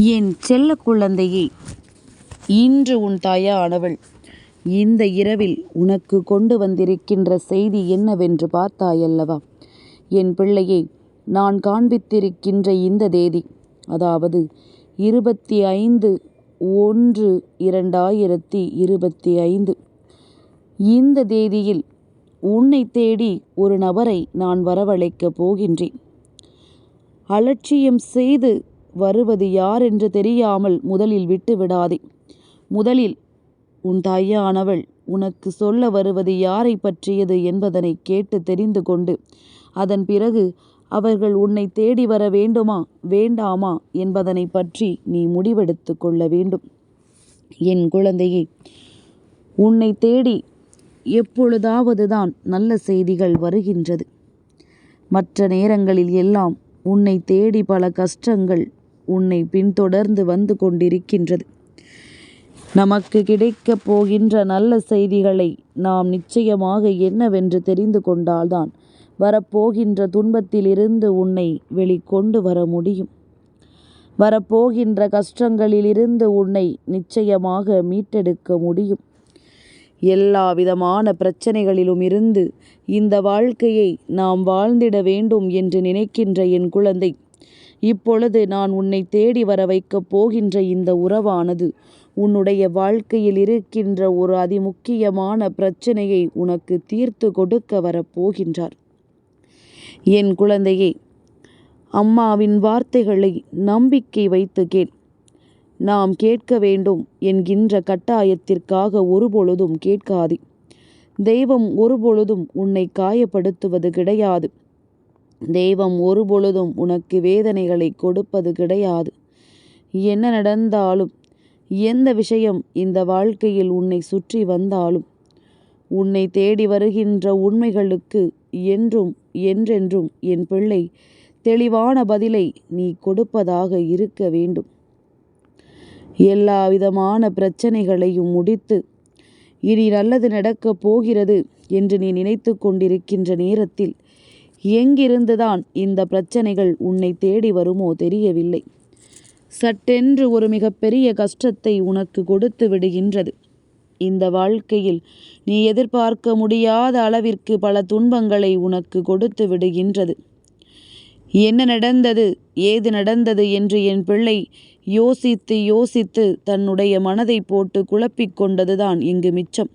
என் செல்ல குழந்தையே இன்று உன் தாயானவள் இந்த இரவில் உனக்கு கொண்டு வந்திருக்கின்ற செய்தி என்னவென்று பார்த்தாயல்லவா? என் பிள்ளையே நான் காண்பித்திருக்கின்ற இந்த தேதி அதாவது இருபத்தி ஐந்து ஒன்று இரண்டாயிரத்தி இருபத்தி ஐந்து. இந்த தேதியில் உன்னை தேடி ஒரு நபரை நான் வரவழைக்கப் போகின்றேன். அலட்சியம் செய்து வருவது யார் என்று தெரியாமல் முதலில் விட்டு விடாதே முதலில் உன் தாயானவள் உனக்கு சொல்ல வருவது யாரை பற்றியது என்பதனை கேட்டு தெரிந்து கொண்டு அதன் பிறகு அவர்கள் உன்னை தேடி வர வேண்டுமா வேண்டாமா என்பதனை பற்றி நீ முடிவெடுத்து கொள்ள வேண்டும். என் குழந்தையே உன்னை தேடி எப்பொழுதாவது தான் நல்ல செய்திகள் வருகின்றது. மற்ற நேரங்களில் எல்லாம் உன்னை தேடி பல கஷ்டங்கள் உன்னை பின்தொடர்ந்து வந்து கொண்டிருக்கின்றது. நமக்கு கிடைக்கப் போகின்ற நல்ல செய்திகளை நாம் நிச்சயமாக என்னவென்று தெரிந்து கொண்டால்தான் வரப்போகின்ற துன்பத்திலிருந்து உன்னை வெளிக்கொண்டு வர முடியும். வரப்போகின்ற கஷ்டங்களிலிருந்து உன்னை நிச்சயமாக மீட்டெடுக்க முடியும். எல்லா விதமான பிரச்சனைகளிலும் இருந்து இந்த வாழ்க்கையை நாம் வாழ்ந்திட வேண்டும் என்று நினைக்கின்ற என் குழந்தை இப்பொழுது நான் உன்னை தேடி வர வைக்கப் போகின்ற இந்த உறவானது. உன்னுடைய வாழ்க்கையில் இருக்கின்ற ஒரு அதிமுக்கியமான பிரச்சனையை உனக்கு தீர்த்து கொடுக்க வரப்போகின்றார் என் குழந்தையே அம்மாவின் வார்த்தைகளை நம்பிக்கை வைத்து கேள். நாம் கேட்க வேண்டும் என்கின்ற கட்டாயத்திற்காக ஒருபொழுதும் கேட்காதே. தெய்வம் ஒருபொழுதும் உன்னை காயப்படுத்துவது கிடையாது. தெய்வம் ஒருபொழுதும் உனக்கு வேதனைகளை கொடுப்பது கிடையாது. என்ன நடந்தாலும் எந்த விஷயம் இந்த வாழ்க்கையில் உன்னை சுற்றி வந்தாலும் உன்னை தேடி வருகின்ற உண்மைகளுக்கு என்றும் என்றென்றும் என் பிள்ளை தெளிவான பதிலை நீ கொடுப்பதாக இருக்க வேண்டும். எல்லா விதமான பிரச்சனைகளையும் முடித்து இனி நல்லது நடக்கப் போகிறது என்று நீ நினைத்து கொண்டிருக்கின்ற நேரத்தில் எங்கிருந்துதான் இந்த பிரச்சனைகள் உன்னை தேடி வருமோ தெரியவில்லை. சட்டென்று ஒரு மிகப்பெரிய கஷ்டத்தை உனக்கு கொடுத்து விடுகின்றது. இந்த வாழ்க்கையில் நீ எதிர்பார்க்க முடியாத அளவிற்கு பல துன்பங்களை உனக்கு கொடுத்து விடுகின்றது. என்ன நடந்தது ஏது நடந்தது என்று என் பிள்ளை யோசித்து யோசித்து தன்னுடைய மனதை போட்டு குழப்பிக் கொண்டதுதான் இங்கு மிச்சம்.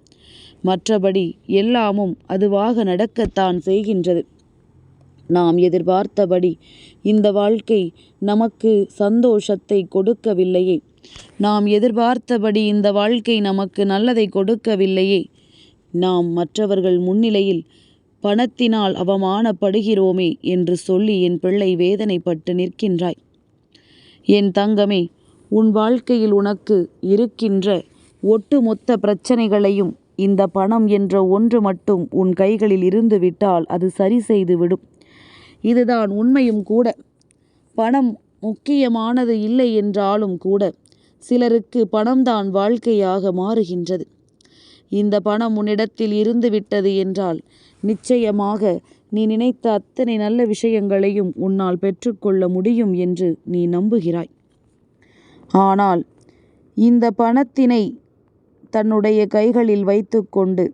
மற்றபடி எல்லாமும் அதுவாக நடக்கத்தான் செய்கின்றது. நாம் எதிர்பார்த்தபடி இந்த வாழ்க்கை நமக்கு சந்தோஷத்தை கொடுக்கவில்லையே. நாம் எதிர்பார்த்தபடி இந்த வாழ்க்கை நமக்கு நல்லதை கொடுக்கவில்லையே. நாம் மற்றவர்கள் முன்னிலையில் பணத்தினால் அவமானப்படுகிறோமே என்று சொல்லி என் பிள்ளை வேதனைப்பட்டு நிற்கின்றாய். என் தங்கமே உன் வாழ்க்கையில் உனக்கு இருக்கின்ற ஒட்டுமொத்த பிரச்சனைகளையும் இந்த பணம் என்ற ஒன்று மட்டும் உன் கைகளில் இருந்து விட்டால் அது சரி செய்துவிடும். இதுதான் உண்மையும் கூட. பணம் முக்கியமானது இல்லை என்றாலும் கூட சிலருக்கு பணம்தான் வாழ்க்கையாக மாறுகின்றது. இந்த பணம் உன்னிடத்தில் இருந்து விட்டது என்றால் நிச்சயமாக நீ நினைத்த அத்தனை நல்ல விஷயங்களையும் உன்னால் பெற்றுக்கொள்ள முடியும் என்று நீ நம்புகிறாய். ஆனால் இந்த பணத்தினை தன்னுடைய கைகளில் வைத்துக்கொண்டு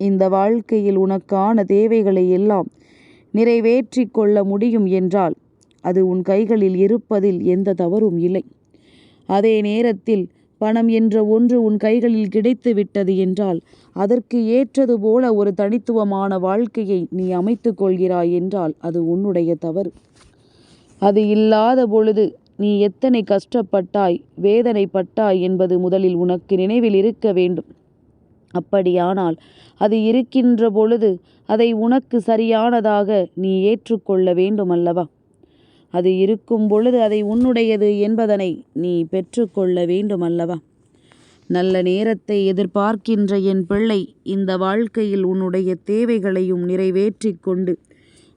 இந்த வாழ்க்கையில் உனக்கான தேவைகளை எல்லாம் நிறைவேற்றி கொள்ள முடியும் என்றால் அது உன் கைகளில் இருப்பதில் எந்த தவறும் இல்லை. அதே நேரத்தில் பணம் என்ற ஒன்று உன் கைகளில் கிடைத்து விட்டது என்றால் அதற்கு ஏற்றது போல ஒரு தனித்துவமான வாழ்க்கையை நீ அமைத்து கொள்கிறாய் என்றால் அது உன்னுடைய தவறு. அது இல்லாத பொழுது நீ எத்தனை கஷ்டப்பட்டாய் வேதனைப்பட்டாய் என்பது முதலில் உனக்கு நினைவில் இருக்க வேண்டும். அப்படியானால் அது இருக்கின்ற பொழுது அதை உனக்கு சரியானதாக நீ ஏற்றுக்கொள்ள வேண்டுமல்லவா? அது இருக்கும் பொழுது அதை உன்னுடையது என்பதனை நீ பெற்றுக்கொள்ள வேண்டுமல்லவா? நல்ல நேரத்தை எதிர்பார்க்கின்ற என் பிள்ளை இந்த வாழ்க்கையில் உன்னுடைய தேவைகளையும் நிறைவேற்றி கொண்டு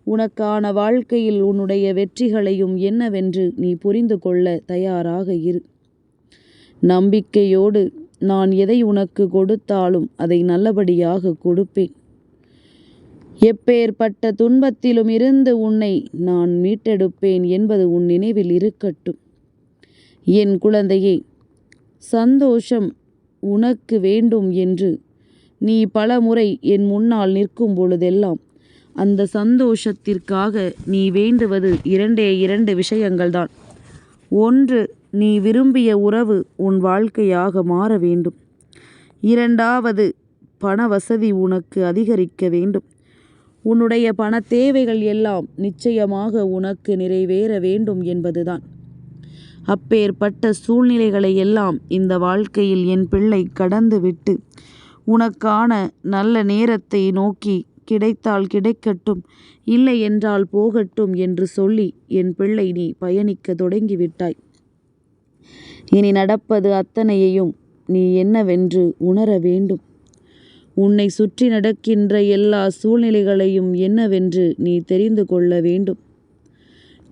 உனக்கான வாழ்க்கையில் உன்னுடைய வெற்றிகளையும் என்னவென்று நீ புரிந்து கொள்ள தயாராக இரு. நம்பிக்கையோடு நான் எதை உனக்கு கொடுத்தாலும் அதை நல்லபடியாக கொடுப்பேன். எப்பேற்பட்ட துன்பத்திலும் இருந்து உன்னை நான் மீட்டெடுப்பேன் என்பது உன் நினைவில் இருக்கட்டும். என் குழந்தையே சந்தோஷம் உனக்கு வேண்டும் என்று நீ பல முறை என் முன்னால் நிற்கும் பொழுதெல்லாம் அந்த சந்தோஷத்திற்காக நீ வேண்டுவது இரண்டே இரண்டு விஷயங்கள்தான். ஒன்று நீ விரும்பிய உறவு உன் வாழ்க்கையாக மாற வேண்டும். இரண்டாவது பண வசதி உனக்கு அதிகரிக்க வேண்டும். உன்னுடைய பண தேவைகள் எல்லாம் நிச்சயமாக உனக்கு நிறைவேற வேண்டும் என்பதுதான். அப்பேற்பட்ட சூழ்நிலைகளை எல்லாம் இந்த வாழ்க்கையில் என் பிள்ளை கடந்துவிட்டு உனக்கான நல்ல நேரத்தை நோக்கி கிடைத்தால் கிடைக்கட்டும் இல்லை என்றால் போகட்டும் என்று சொல்லி என் பிள்ளை நீ பயணிக்க தொடங்கிவிட்டாய். இனி நடப்பது அத்தனையையும் நீ என்னவென்று உணர வேண்டும். உன்னை சுற்றி நடக்கின்ற எல்லா சூழ்நிலைகளையும் என்னவென்று நீ தெரிந்து கொள்ள வேண்டும்.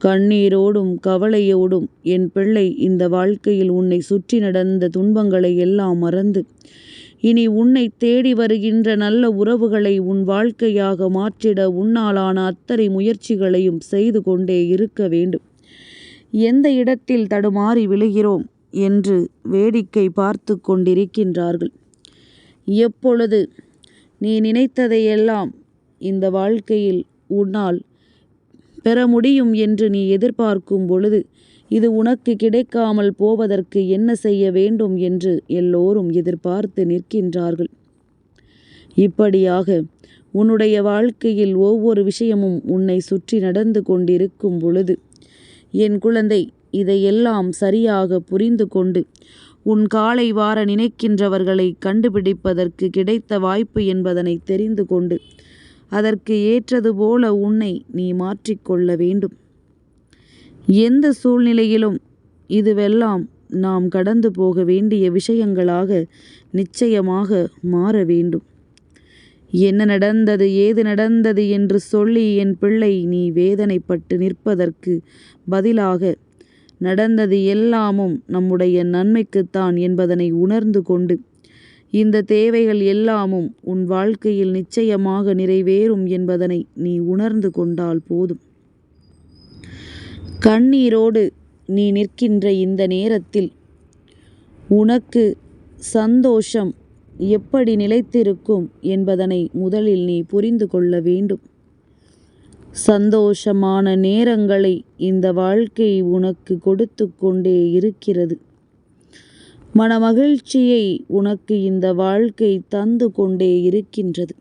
கண்ணீரோடும் கவலையோடும் என் பிள்ளை இந்த வாழ்க்கையில் உன்னை சுற்றி நடந்த துன்பங்களை எல்லாம் மறந்து இனி உன்னை தேடி வருகின்ற நல்ல உறவுகளை உன் வாழ்க்கையாக மாற்றிட உன்னாலான அத்தனை முயற்சிகளையும் செய்து கொண்டே இருக்க வேண்டும். எந்த இடத்தில் தடுமாறி விழுகிறோம் என்று வேடிக்கை பார்த்து கொண்டிருக்கின்றார்கள். எப்பொழுது நீ நினைத்ததையெல்லாம் இந்த வாழ்க்கையில் உன்னால் பெற முடியும் என்று நீ எதிர்பார்க்கும் பொழுது இது உனக்கு கிடைக்காமல் போவதற்கு என்ன செய்ய வேண்டும் என்று எல்லோரும் எதிர்பார்த்து நிற்கின்றார்கள். இப்படியாக உன்னுடைய வாழ்க்கையில் ஒவ்வொரு விஷயமும் உன்னை சுற்றி நடந்து கொண்டிருக்கும் பொழுது என் குழந்தை இதையெல்லாம் சரியாக புரிந்து கொண்டு உன் காலை வார நினைக்கின்றவர்களை கண்டுபிடிப்பதற்கு கிடைத்த வாய்ப்பு என்பதனை தெரிந்து கொண்டு அதற்கு ஏற்றது போல உன்னை நீ மாற்றிக்கொள்ள வேண்டும். எந்த சூழ்நிலையிலும் இதுவெல்லாம் நாம் கடந்து போக வேண்டிய விஷயங்களாக நிச்சயமாக மாற வேண்டும். என்ன நடந்தது ஏது நடந்தது என்று சொல்லி என் பிள்ளை நீ வேதனைப்பட்டு நிற்பதற்கு பதிலாக நடந்தது எல்லாமும் நம்முடைய நன்மைக்குத்தான் என்பதனை உணர்ந்து கொண்டு இந்த தேவைகள் எல்லாமும் உன் வாழ்க்கையில் நிச்சயமாக நிறைவேறும் என்பதனை நீ உணர்ந்து கொண்டால் போதும். கண்ணீரோடு நீ நிற்கின்ற இந்த நேரத்தில் உனக்கு சந்தோஷம் எப்படி நிலைத்திருக்கும் என்பதனை முதலில் நீ புரிந்து கொள்ள வேண்டும். சந்தோஷமான நேரங்களை இந்த வாழ்க்கை உனக்கு கொடுத்து கொண்டே இருக்கிறது. மனமகிழ்ச்சியை உனக்கு இந்த வாழ்க்கை தந்து கொண்டே இருக்கின்றது.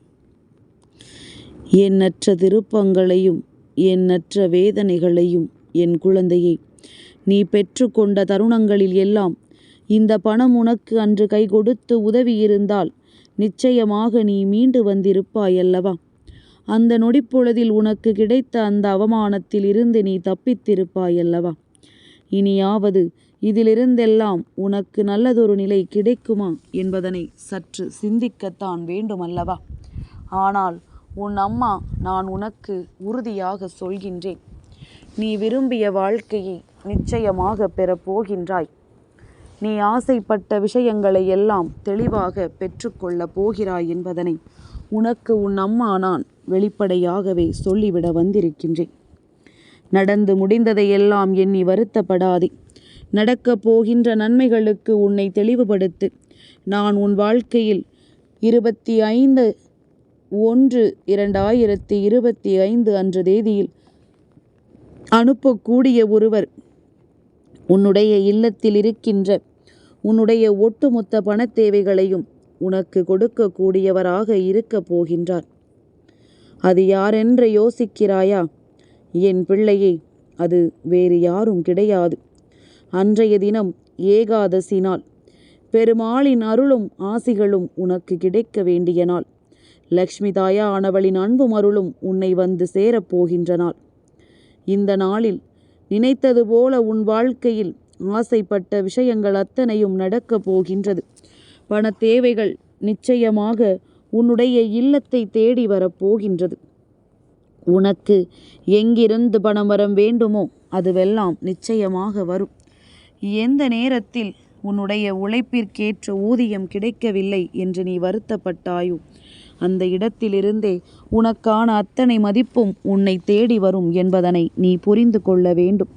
எண்ணற்ற திருப்பங்களையும் எண்ணற்ற வேதனைகளையும் என் குழந்தையை நீ பெற்றுக்கொண்ட தருணங்களில் எல்லாம் இந்த பணம் உனக்கு அன்று கை கொடுத்து உதவியிருந்தால் நிச்சயமாக நீ மீண்டு வந்திருப்பாய் அல்லவா அந்த நொடிப்பொழுதில் உனக்கு கிடைத்த அந்த அவமானத்தில் இருந்து நீ தப்பித்திருப்பாய் அல்லவா இனியாவது இதிலிருந்தெல்லாம் உனக்கு நல்லதொரு நிலை கிடைக்குமா என்பதனை சற்று சிந்திக்கத்தான் வேண்டுமல்லவா? ஆனால் உன் அம்மா நான் உனக்கு உறுதியாக சொல்கின்றேன். நீ விரும்பிய வாழ்க்கையை நிச்சயமாக பெறப்போகின்றாய். நீ ஆசைப்பட்ட விஷயங்களை எல்லாம் தெளிவாக பெற்றுக்கொள்ளப் போகிறாய் என்பதனை உனக்கு உன் அம்மா நான் வெளிப்படையாகவே சொல்லிவிட வந்திருக்கின்றேன். நடந்து முடிந்ததையெல்லாம் எண்ணி வருத்தப்படாதே. நடக்கப் போகின்ற நன்மைகளுக்கு உன்னை தெளிவுபடுத்து. நான் உன் வாழ்க்கையில் இருபத்தி ஐந்து ஒன்று இரண்டாயிரத்தி இருபத்தி ஐந்து அன்று தேதியில் அனுப்பக்கூடிய ஒருவர் உன்னுடைய இல்லத்தில் இருக்கின்ற உன்னுடைய ஒட்டுமொத்த பணத் தேவைகளையும் உனக்கு கொடுக்கக்கூடியவராக இருக்கப் போகின்றார். அது யாரென்று யோசிக்கிறாயா? என் பிள்ளையே அது வேறு யாரும் கிடையாது. அன்றைய தினம் ஏகாதசி நாள். பெருமாளின் அருளும் ஆசிகளும் உனக்கு கிடைக்க வேண்டிய நாள். லக்ஷ்மி தாயானவளின் அன்பும் அருளும் உன்னை வந்து சேரப்போகின்ற நாள். இந்த நாளில் நினைத்தது போல உன் வாழ்க்கையில் ஆசைப்பட்ட விஷயங்கள் அத்தனையும் நடக்கப் போகின்றது. பண தேவைகள் நிச்சயமாக உன்னுடைய இல்லத்தை தேடி வரப்போகின்றது உனக்கு எங்கிருந்து பணம் வர வேண்டுமோ அதுவெல்லாம் நிச்சயமாக வரும். எந்த நேரத்தில் உன்னுடைய உழைப்பிற்கேற்ற ஊதியம் கிடைக்கவில்லை என்று நீ வருத்தப்பட்டாயோ? அந்த இடத்திலிருந்தே உனக்கான அத்தனை மதிப்பும் உன்னை தேடி வரும் என்பதனை நீ புரிந்து கொள்ள வேண்டும்.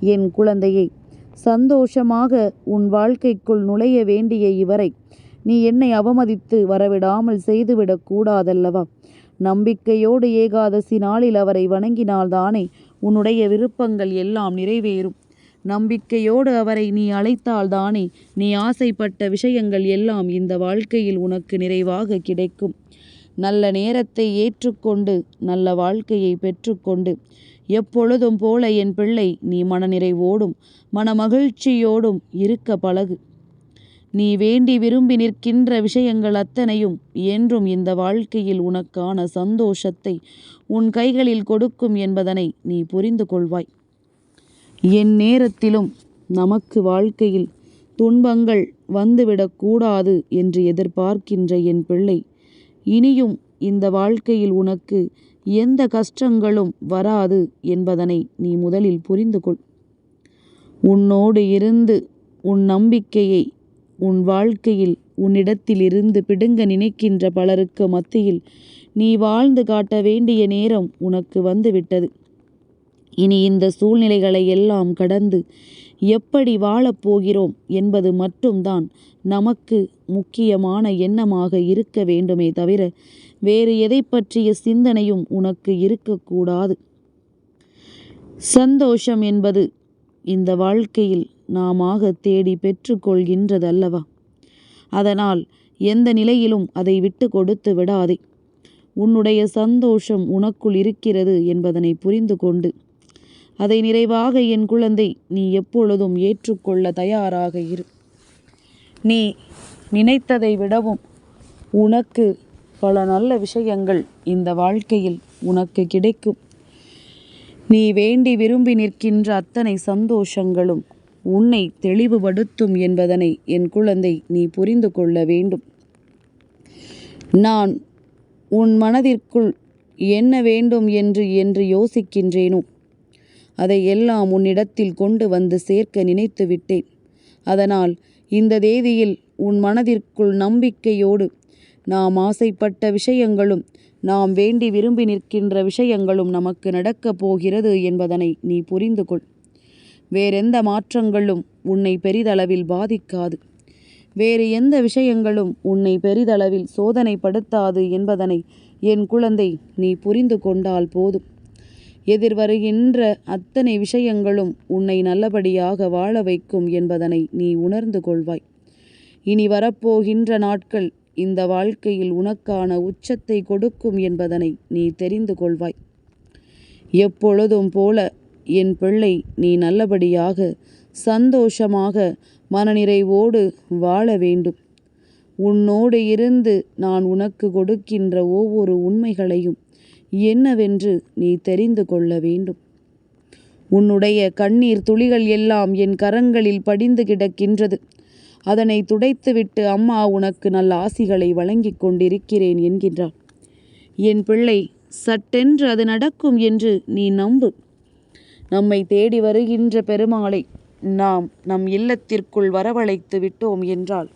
என் குழந்தையை சந்தோஷமாக உன் வாழ்க்கைக்குள் நுழைய வேண்டிய இவரை நீ என்னை அவமதித்து வரவிடாமல் செய்துவிடக் கூடாதல்லவா? நம்பிக்கையோடு ஏகாதசி நாளில் அவரை வணங்கினால்தானே உன்னுடைய விருப்பங்கள் எல்லாம் நிறைவேறும். நம்பிக்கையோடு அவரை நீ அழைத்தால்தானே நீ ஆசைப்பட்ட விஷயங்கள் எல்லாம் இந்த வாழ்க்கையில் உனக்கு நிறைவாக கிடைக்கும். நல்ல நேரத்தை ஏற்றுக்கொண்டு நல்ல வாழ்க்கையை பெற்றுக்கொண்டு. எப்பொழுதும் போல என் பிள்ளை நீ மனநிறைவோடும் மனமகிழ்ச்சியோடும் இருக்க பழகு. நீ வேண்டி விரும்பி நிற்கின்ற விஷயங்கள் அத்தனையும் என்றும் இந்த வாழ்க்கையில் உனக்கான சந்தோஷத்தை உன் கைகளில் கொடுக்கும் என்பதனை நீ புரிந்து கொள்வாய். என் நேரத்திலும் நமக்கு வாழ்க்கையில் துன்பங்கள் வந்துவிடக்கூடாது என்று எதிர்பார்க்கின்ற என் பிள்ளை இனியும் இந்த வாழ்க்கையில் உனக்கு எந்த கஷ்டங்களும் வராது என்பதனை நீ முதலில் புரிந்து கொள். உன்னோடு இருந்து உன் நம்பிக்கையை உன் வாழ்க்கையில் உன்னிடத்திலிருந்து பிடுங்க நினைக்கின்ற பலருக்கு மத்தியில் நீ வாழ்ந்து காட்ட வேண்டிய நேரம் உனக்கு வந்துவிட்டது. இனி இந்த சூழ்நிலைகளை எல்லாம் கடந்து எப்படி வாழப்போகிறோம் என்பது மட்டும்தான் நமக்கு முக்கியமான எண்ணமாக இருக்க வேண்டுமே தவிர வேறு எதை பற்றிய சிந்தனையும் உனக்கு இருக்கக்கூடாது. சந்தோஷம் என்பது இந்த வாழ்க்கையில் நாமாக தேடி பெற்றுக்கொள்கின்றதல்லவா அதனால் எந்த நிலையிலும் அதை விட்டு கொடுத்து விடாதே. உன்னுடைய சந்தோஷம் உனக்குள் இருக்கிறது என்பதனை புரிந்து கொண்டு அதை நிறைவாக என் குழந்தை நீ எப்பொழுதும் ஏற்றுக்கொள்ள தயாராக இரு. நீ நினைத்ததை விடவும் உனக்கு பல நல்ல விஷயங்கள் இந்த வாழ்க்கையில் உனக்கு கிடைக்கும். நீ வேண்டி விரும்பி நிற்கின்ற அத்தனை சந்தோஷங்களும் உன்னை தெளிவுபடுத்தும் என்பதனை என் குழந்தை நீ புரிந்து கொள்ள வேண்டும். நான் உன் மனதிற்குள் என்ன வேண்டும் என்று என்று யோசிக்கின்றேனோ அதை எல்லாம் உன்னிடத்தில் கொண்டு வந்து சேர்க்க நினைத்து விட்டேன் அதனால் இந்த தேதியில் உன் மனதிற்குள் நம்பிக்கையோடு நாம் ஆசைப்பட்ட விஷயங்களும் நாம் வேண்டி விரும்பி நிற்கின்ற விஷயங்களும் நமக்கு நடக்கப் போகிறது என்பதனை நீ புரிந்து கொள். வேறெந்த மாற்றங்களும் உன்னை பெரிதளவில் பாதிக்காது. வேறு எந்த விஷயங்களும் உன்னை பெரிதளவில் சோதனைப்படுத்தாது என்பதனை என் குழந்தை நீ புரிந்து கொண்டால் போதும். எதிர்வருகின்ற அத்தனை விஷயங்களும் உன்னை நல்லபடியாக வாழ வைக்கும் என்பதனை நீ உணர்ந்து கொள்வாய். இனி வரப்போகின்ற நாட்கள் இந்த வாழ்க்கையில் உனக்கான உச்சத்தை கொடுக்கும் என்பதனை நீ தெரிந்து கொள்வாய். எப்பொழுதும் போல என் பிள்ளை நீ நல்லபடியாக சந்தோஷமாக மனநிறைவோடு வாழ வேண்டும். உன்னோடு இருந்து நான் உனக்கு கொடுக்கின்ற ஒவ்வொரு உண்மைகளையும் என்னவென்று நீ தெரிந்து கொள்ள வேண்டும். உன்னுடைய கண்ணீர் துளிகள் எல்லாம் என் கரங்களில் படிந்து கிடக்கின்றது. அதனை துடைத்துவிட்டு அம்மா உனக்கு நல்ல ஆசிகளை வழங்கிக் கொண்டிருக்கிறேன் என்கின்றார் என் பிள்ளை சட்டென்று அது நடக்கும் என்று நீ நம்பு. நம்மை தேடி வருகின்ற பெருமாளை நாம் நம் இல்லத்திற்குள் வரவழைத்து விட்டோம் என்றால்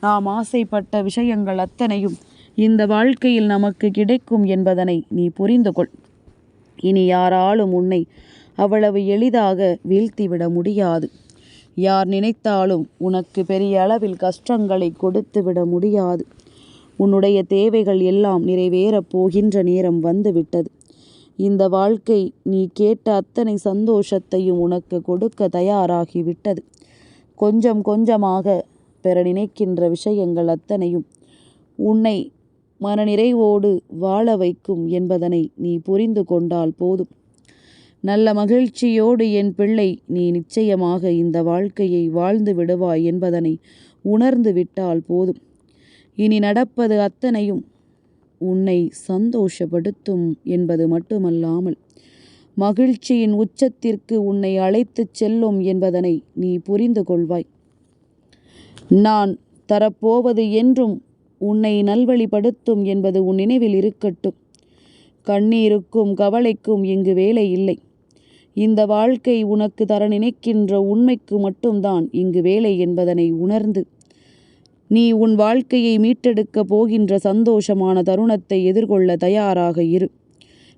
நாம் ஆசைப்பட்ட விஷயங்கள் அத்தனையும் இந்த வாழ்க்கையில் நமக்கு கிடைக்கும் என்பதனை நீ புரிந்து கொள் இனி யாராலும் உன்னை அவ்வளவு எளிதாக வீழ்த்திவிட முடியாது. யார் நினைத்தாலும் உனக்கு பெரிய அளவில் கஷ்டங்களை கொடுத்து விட முடியாது. உன்னுடைய தேவைகள் எல்லாம் நிறைவேறப் போகின்ற நேரம் வந்துவிட்டது. இந்த வாழ்க்கை நீ கேட்ட அத்தனை சந்தோஷத்தையும் உனக்கு கொடுக்க தயாராகிவிட்டது. கொஞ்சம் கொஞ்சமாக பெற நினைக்கின்ற விஷயங்கள் அத்தனையும் உன்னை மனநிறைவோடு வாழ வைக்கும் என்பதனை நீ புரிந்து கொண்டால் போதும். நல்ல மகிழ்ச்சியோடு என் பிள்ளை நீ நிச்சயமாக இந்த வாழ்க்கையை வாழ்ந்து விடுவாய் என்பதனை உணர்ந்து விட்டால் போதும். இனி நடப்பது அத்தனையும் உன்னை சந்தோஷப்படுத்தும் என்பது மட்டுமல்லாமல் மகிழ்ச்சியின் உச்சத்திற்கு உன்னை அழைத்துச் செல்லும் என்பதனை நீ புரிந்து கொள்வாய். நான் தரப்போவது என்றும் உன்னை நல்வழிப்படுத்தும் என்பது உன் நினைவில் இருக்கட்டும். கண்ணீருக்கும் கவலைக்கும் இங்கு வேலை இல்லை. இந்த வாழ்க்கை உனக்கு தர நினைக்கின்ற உண்மைக்கு மட்டும்தான் இங்கு வேலை என்பதனை உணர்ந்து நீ உன் வாழ்க்கையை மீட்டெடுக்க போகின்ற சந்தோஷமான தருணத்தை எதிர்கொள்ள தயாராக இரு.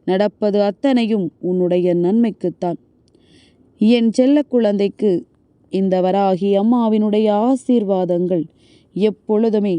நடப்பது அத்தனையும் உன்னுடைய நன்மைக்குத்தான். என் செல்ல குழந்தைக்கு இந்த வராகி அம்மாவினுடைய ஆசீர்வாதங்கள் எப்பொழுதுமே